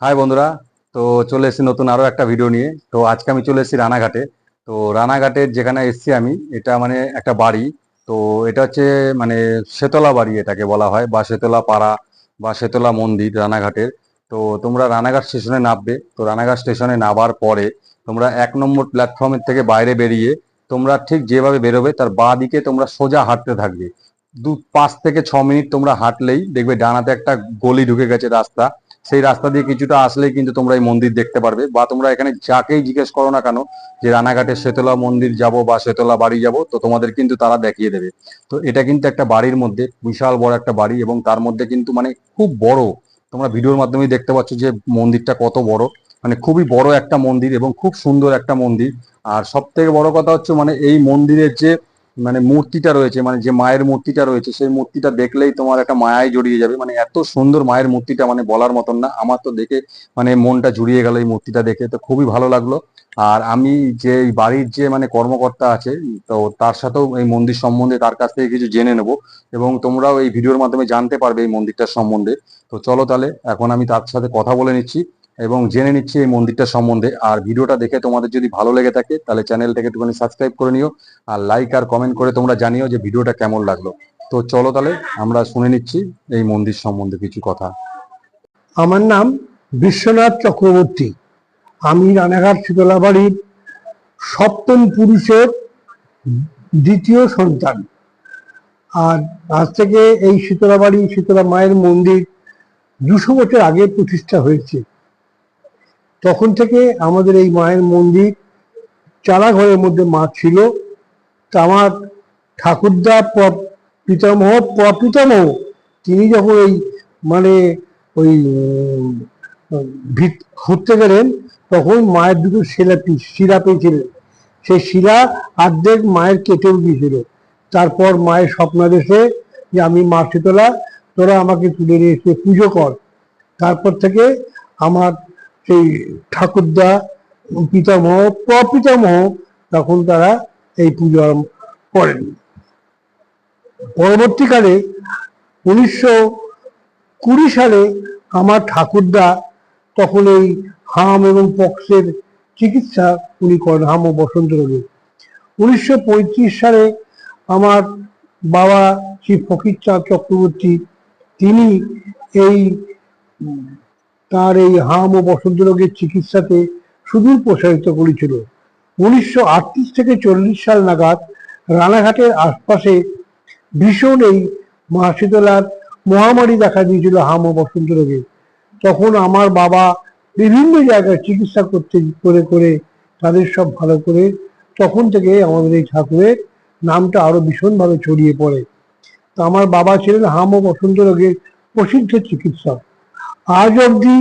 High বন্ধুরা। তো চলে এসেছি নতুন আরও একটা ভিডিও নিয়ে। তো আজকে আমি চলে এসেছি রানাঘাটে। তো রানাঘাটের যেখানে এসেছি আমি, এটা মানে একটা বাড়ি। তো এটা হচ্ছে মানে শেতলা বাড়ি এটাকে বলা হয়, বা শেতলা পাড়া, বা শেতলা মন্দির রানাঘাটের। তো তোমরা রানাঘাট স্টেশনে নামবে। তো রানাঘাট স্টেশনে নামার পরে তোমরা এক নম্বর প্ল্যাটফর্মের থেকে বাইরে বেরিয়ে তোমরা ঠিক যেভাবে বেরোবে, তার বাঁ দিকে তোমরা সোজা হাঁটতে থাকবে। দু পাঁচ থেকে ছ মিনিট তোমরা হাঁটলেই দেখবে ডানাতে একটা গলি ঢুকে গেছে রাস্তা। সেই রাস্তা দিয়ে কিছুটা আসলেই কিন্তু তোমরা এই মন্দির দেখতে পারবে। বা তোমরা এখানে যাকেই জিজ্ঞেস করো না কেন, যে রানাঘাটের শেতলা মন্দির যাব বা শেতলা বাড়ি যাব, তো তোমাদের কিন্তু তারা দেখিয়ে দেবে। তো এটা কিন্তু একটা বাড়ির মধ্যে, বিশাল বড় একটা বাড়ি এবং তার মধ্যে কিন্তু মানে খুব বড়। তোমরা ভিডিওর মাধ্যমে দেখতে পাচ্ছ যে মন্দিরটা কত বড়। মানে খুবই বড় একটা মন্দির এবং খুব সুন্দর একটা মন্দির। আর সব থেকে বড় কথা হচ্ছে মানে এই মন্দিরের যে মানে মূর্তিটা রয়েছে মানে যে মায়ের মূর্তিটা রয়েছে, সেই মূর্তিটা দেখলেই তোমার একটা মায়ায় জড়িয়ে যাবে। মানে এত সুন্দর মায়ের মূর্তিটা মানে বলার মতন না। আমার তো দেখে মানে মনটা জুড়িয়ে গেল এই মূর্তিটা দেখে। তো খুবই ভালো লাগল। আর আমি যে বাড়ির যে মানে কর্মকর্তা আছে, তো তার সাথেও এই মন্দির সম্বন্ধে তার কাছ থেকে কিছু জেনে নেব এবং তোমরাও এই ভিডিওর মাধ্যমে জানতে পারবে এই মন্দিরটার সম্বন্ধে। তো চলো তাহলে, এখন আমি তার সাথে কথা বলে নিচ্ছি। এবং জেনে নিচ্ছি এই মন্দিরটা সম্বন্ধে। আর ভিডিওটা দেখে তোমাদের যদি ভালো লেগে থাকে, তাহলে চ্যানেলটাকে একটুখানি সাবস্ক্রাইব করে নিও। আর লাইক আর কমেন্ট করে তোমরা জানিও যে ভিডিওটা কেমন লাগল। তো চলো তাহলে আমরা শুনে নিচ্ছি এই মন্দির সম্বন্ধে কিছু কথা। আমার নাম বিশ্বনাথ চক্রবর্তী। আমি রানাঘাট শীতলা বাড়ির সপ্তম পুরুষের দ্বিতীয় সন্তান। আর আজ থেকে এই শীতলা বাড়ি শীতলা মায়ের মন্দির দুশো বছর আগে প্রতিষ্ঠা হয়েছে। তখন থেকে আমাদের এই মায়ের মন্দির চালা ঘরের মধ্যে মা ছিল। তা আমার ঠাকুরদা পিতামহ পিতামহ, তিনি যখন ওই মানে ওই ভিত খুঁড়তে গেলেন, তখন মায়ের দুটো শিলা শিলা পেয়েছিলেন। সেই শিলা অর্ধেক মায়ের কেটেও দিয়েছিল তারপর মায়ের স্বপ্নাদেশে যে, আমি মা শীতলা তোরা আমাকে তুলে নিয়ে এসে পুজো কর। তারপর থেকে আমার সেই ঠাকুরদা, পিতামহ প্রপিতামহ তখন তারা এই পুজো করেন। পরবর্তীকালে উনিশশো কুড়ি সালে আমার ঠাকুরদা তখন এই হাম এবং পক্সের চিকিৎসা উনি করেন, হাম ও বসন্ত রোগে। উনিশশো পঁয়ত্রিশ সালে আমার বাবা শ্রী ফকির চাঁদ চক্রবর্তী, তিনি এই তার এই হাম ও বসন্ত রোগের চিকিৎসাতে সুদূর প্রসারিত করেছিল। উনিশশো আটত্রিশ থেকে চল্লিশ সাল নাগাদ রানাঘাটের আশপাশে ভীষণ এই মহাশীতলার মহামারী দেখা দিয়েছিল হাম ও বসন্ত রোগে। তখন আমার বাবা বিভিন্ন জায়গায় চিকিৎসা করতে, করে করে তাদের সব ভালো করে তখন থেকে আমাদের এই ঠাকুরের নামটা আরও ভীষণভাবে ছড়িয়ে পড়ে। তো আমার বাবা ছিলেন হাম ও বসন্ত রোগের প্রসিদ্ধ চিকিৎসক। আজ অবধি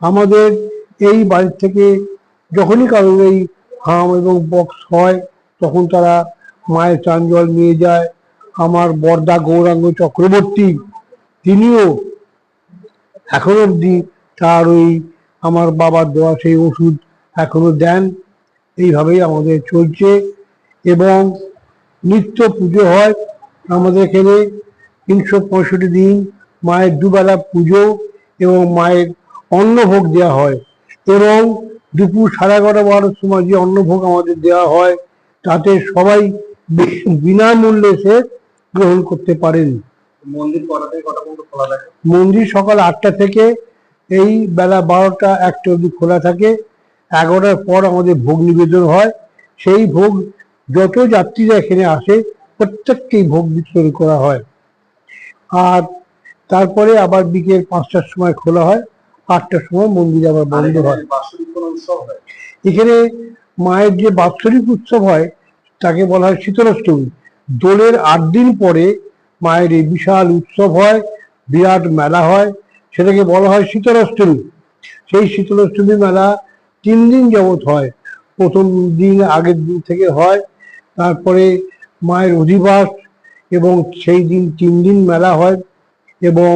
আমাদের এই বাড়ি থেকে যখনই কারোর এই হাম এবং বক্স হয়, তখন তারা মায়ের চান জল নিয়ে যায়। আমার বর্দা গৌরাঙ্গ চক্রবর্তী, তিনিও এখন অবধি তার ওই আমার বাবার দেওয়া সেই ওষুধ এখনও দেন। এইভাবেই আমাদের চলছে এবং নিত্য পুজো হয় আমাদের এখানে। তিনশো পঁয়ষট্টি দিন মায়ের দুবেলা পুজো এবং মায়ের অন্নভোগ দেওয়া হয় এবং দুপুর সাড়ে এগারোটা বারোর সময় যে অন্নভোগ আমাদের দেওয়া হয় তাতে সবাই বিনামূল্যে সে গ্রহণ করতে পারেন। মন্দির সকাল আটটা থেকে এই বেলা বারোটা একটা অবধি খোলা থাকে। এগারোটার পর আমাদের ভোগ নিবেদন হয়। সেই ভোগ যত যাত্রীরা এখানে আসে প্রত্যেককেই ভোগ বিতরণ করা হয়। আর তারপরে আবার বিকেল পাঁচটার সময় খোলা হয় আটটার সময় মন্দির আবার বন্ধ হয়? এখানে মায়ের যে বাৎসরিক উৎসব হয় তাকে বলা হয় শীতলাষ্টমী। দোলের আট দিন পরে মায়ের এই বিশাল উৎসব হয় বিরাট মেলা হয় সেটাকে বলা হয় শীতলাষ্টমী। সেই শীতলাষ্টমী মেলা তিন দিন যাবৎ হয়। প্রথম দিন আগের দিন থেকে হয় তারপরে মায়ের অধিবাস এবং সেই দিন তিন দিন মেলা হয়। এবং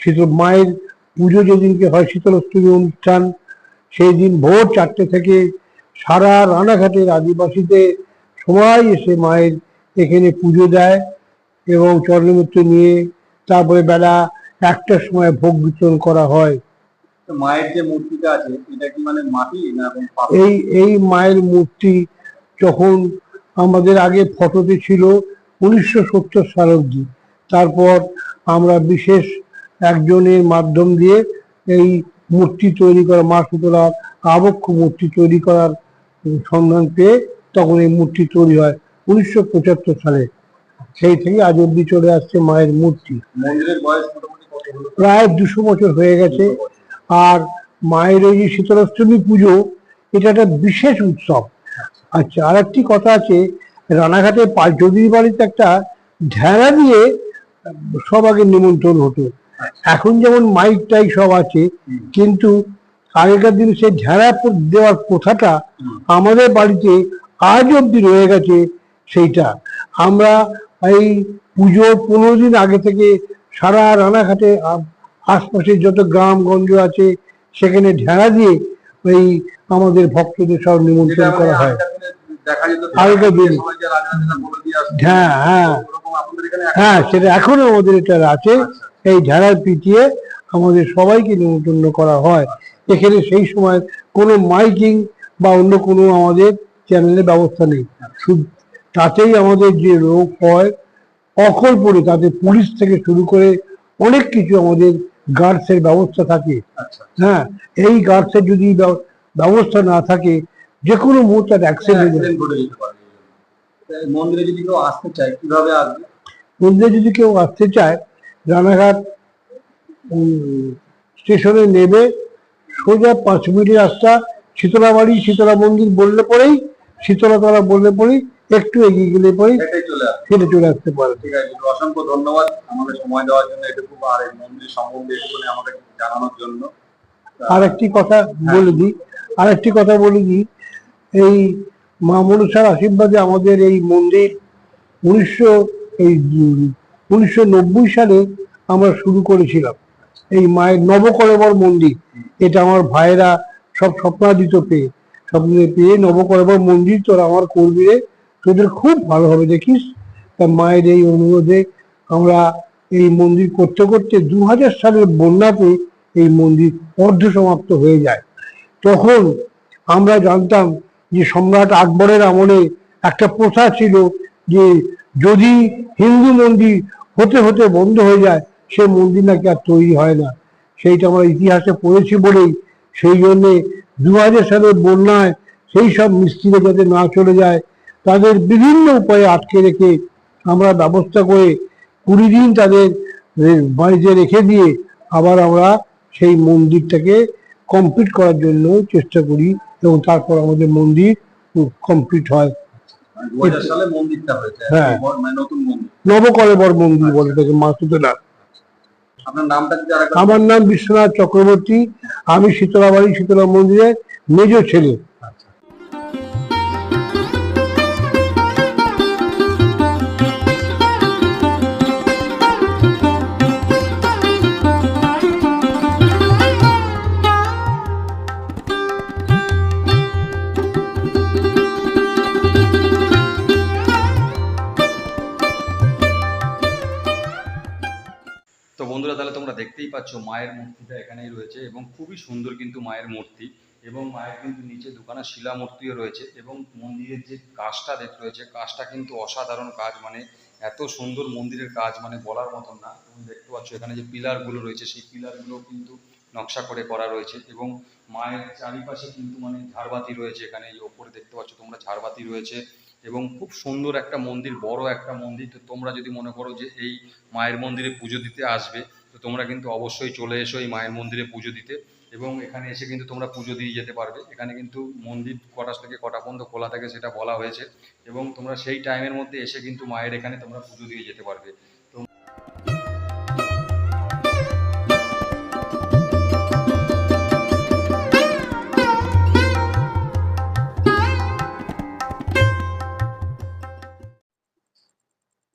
শীতল মায়ের পুজো যেদিনকে হয় শীতলাষ্টমী অনুষ্ঠান সেই দিন ভোর চারটে থেকে সারা রানাঘাটের আদিবাসীতে সবাই এসে মায়ের এখানে পুজো দেয় এবং চরণমূর্তি নিয়ে তারপরে বেলা একটার সময় ভোগ বিতরণ করা হয়। মায়ের যে মূর্তিটা আছে এটা কি মানে মাটি না এই এই মায়ের মূর্তি যখন আমাদের আগে ফটোতে ছিল উনিশশো সত্তর সাল অবধি। তারপর আমরা বিশেষ একজনের মাধ্যম দিয়ে এই মূর্তি তৈরি করা মা সুতরাং আবক্ষ মূর্তি তৈরি করার সন্ধান পেয়ে তখন এই মূর্তি তৈরি হয় উনিশশো পঁচাত্তর সালে। সেই থেকে আজ অব্দি চলে আসছে মায়ের মূর্তি। প্রায় দুশো বছর হয়ে গেছে। আর মায়ের ওই যে শীতলাষ্টমী পুজো এটা একটা বিশেষ উৎসব। আচ্ছা আর একটি কথা আছে রানাঘাটে পাঁচ পাঁচজদির বাড়িতে একটা ঢেড়া দিয়ে সব আগে নিমন্ত্রণ হতো। এখন যেমন মাইক টাইক সব আছে, কিন্তু আগেকার দিনে সেই প- দেওয়ার প্রথাটা আমাদের বাড়িতে আজ অব্দি রয়ে গেছে সেইটা। আমরা এই পুজোর পনেরো দিন আগে থেকে সারা রানাঘাটে আশপাশের যত গ্রাম গঞ্জ আছে, সেখানে ঢেড়া দিয়ে এই আমাদের ভক্তদের সব নিমন্ত্রণ মানে করা হয়। হ্যাঁ হ্যাঁ। হ্যাঁ সেটা এখনও আমাদের এটা আছে। এই ঝাড়ার পিটিয়ে আমাদের সবাইকে নিমন্ত্রণ করা হয়। এখানে সেই সময় কোনো মাইকিং বা অন্য কোনো আমাদের চ্যানেলের ব্যবস্থা নেই। শুধু তাতেই আমাদের যে রোগ হয় অকল্পনে তাতে পুলিশ থেকে শুরু করে অনেক কিছু আমাদের গার্ডসের ব্যবস্থা থাকে। আচ্ছা। হ্যাঁ এই গার্ডসের যদি ব্যবস্থা না থাকে যে কোনো মুহূর্তে অ্যাক্সিডেন্ট মন্দিরে যদি কেউ আসতে চায় কীভাবে আসবে? মন্দিরে যদি কেউ আসতে চায় রানাঘাট স্টেশনে নেবে সোজা পাঁচ মিনিট রাস্তা শীতলা বাড়ি শীতলা মন্দির বললে পরেই শীতলাতলা বললে পরেই একটু এগিয়ে গেলে পরেই এটাই চলে আসবে। হেঁটে চলে আসতে পারে। ঠিক আছে অসংখ্য ধন্যবাদ আমাদের সময় দেওয়ার জন্য এটুকু আর এই মন্দির সম্বন্ধে এটুকুনি আমাদের জানানোর জন্য। আর একটি কথা বলে দিই আর একটি কথা বলে দিই এই মা মনসার আশীর্বাদে আমাদের এই মন্দির উনিশশো, এই উনিশশো নব্বই সালে আমরা শুরু করেছিলাম। এই মায়ের নবকলেবর মন্দির, এটা আমার ভাইয়েরা সব স্বপ্নাদিত পেয়ে স্বপ্নে পেয়ে নবকলেবর মন্দির তোরা আমার করবি রে তোদের খুব ভালো হবে, দেখিস? তা মায়ের এই অনুরোধে আমরা এই মন্দির করতে করতে দু হাজার সালের বন্যাতে এই মন্দির অর্ধ সমাপ্ত হয়ে যায়। তখন আমরা জানতাম যে সম্রাট আকবরের আমলে একটা প্রথা ছিল যে যদি হিন্দু মন্দির হতে হতে বন্ধ হয়ে যায়, সে মন্দির নাকি আর তৈরি হয় না। সেইটা আমরা ইতিহাসে পড়েছি বলেই সেই জন্যে দু হাজার সালের বন্যায় সেই সব মিস্ত্রিরা যাতে না চলে যায়, তাদের বিভিন্ন উপায়ে আটকে রেখে আমরা ব্যবস্থা করে কুড়ি দিন তাদের বাড়িতে রেখে দিয়ে আবার আমরা সেই মন্দিরটাকে কমপ্লিট করার জন্য চেষ্টা করি। এবং তারপর আমাদের মন্দির কমপ্লিট হয়। হ্যাঁ। মানে মন্দির। নবকলেবর মন্দির বলে তাকে আমার নাম বিশ্বনাথ চক্রবর্তী। আমি শীতলাবাড়ি শীতলা মন্দিরের মেজ ছেলে। মায়ের মূর্তিটা এখানেই রয়েছে এবং খুবই সুন্দর কিন্তু মায়ের মূর্তি এবং মায়ের কিন্তু নিচে দুখানা শিলা মূর্তিও রয়েছে এবং মন্দিরের যে কাজটা দেখ রয়েছে, কাজটা কিন্তু অসাধারণ কাজ মানে এত সুন্দর মন্দিরের কাজ মানে বলার মতন না। তুমি দেখতে পাচ্ছ এখানে যে পিলারগুলো রয়েছে, সেই পিলারগুলো কিন্তু নকশা করে করা রয়েছে এবং মায়ের চারিপাশে কিন্তু মানে ঝাড়বাতি রয়েছে এখানে, এই ওপরে দেখতে পাচ্ছ তোমরা ঝাড়বাতি রয়েছে এবং খুব সুন্দর একটা মন্দির, বড় একটা মন্দির। তো তোমরা যদি মনে করো যে এই মায়ের মন্দিরে পুজো দিতে আসবে তো তোমরা কিন্তু অবশ্যই চলে এসো এই মায়ের মন্দিরে পুজো দিতে এবং এখানে এসে কিন্তু তোমরা পুজো দিয়ে যেতে পারবে। এখানে কিন্তু মন্দির কটা থেকে কটা পর্যন্ত খোলা থাকে সেটা বলা হয়েছে এবং তোমরা সেই টাইমের মধ্যে এসে কিন্তু মায়ের এখানে তোমরা পুজো দিয়ে যেতে পারবে।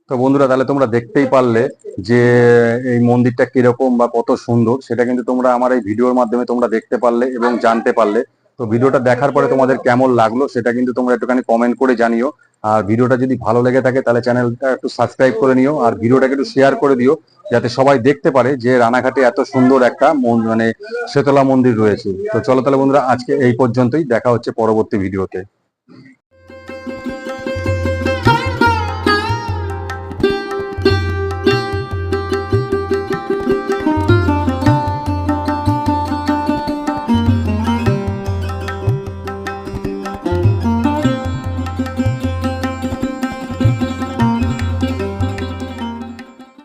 তো বন্ধুরা, তাহলে তোমরা দেখতেই পারলে যে এই মন্দিরটা কীরকম বা কত সুন্দর। সেটা কিন্তু তোমরা আমার এই ভিডিওর মাধ্যমে তোমরা দেখতে পারলে এবং জানতে পারলে। তো ভিডিওটা দেখার পরে তোমাদের কেমন লাগল সেটা কিন্তু তোমরা একটুখানি কমেন্ট করে জানিও। আর ভিডিওটা যদি ভালো লেগে থাকে তাহলে চ্যানেলটা একটু সাবস্ক্রাইব করে নিও আর ভিডিওটাকে একটু শেয়ার করে দিও যাতে সবাই দেখতে পারে যে রানাঘাটে এত সুন্দর একটা মানে শেতলা মন্দির রয়েছে। তো চলো তাহলে বন্ধুরা, আজকে এই পর্যন্তই। দেখা হচ্ছে পরবর্তী ভিডিওতে।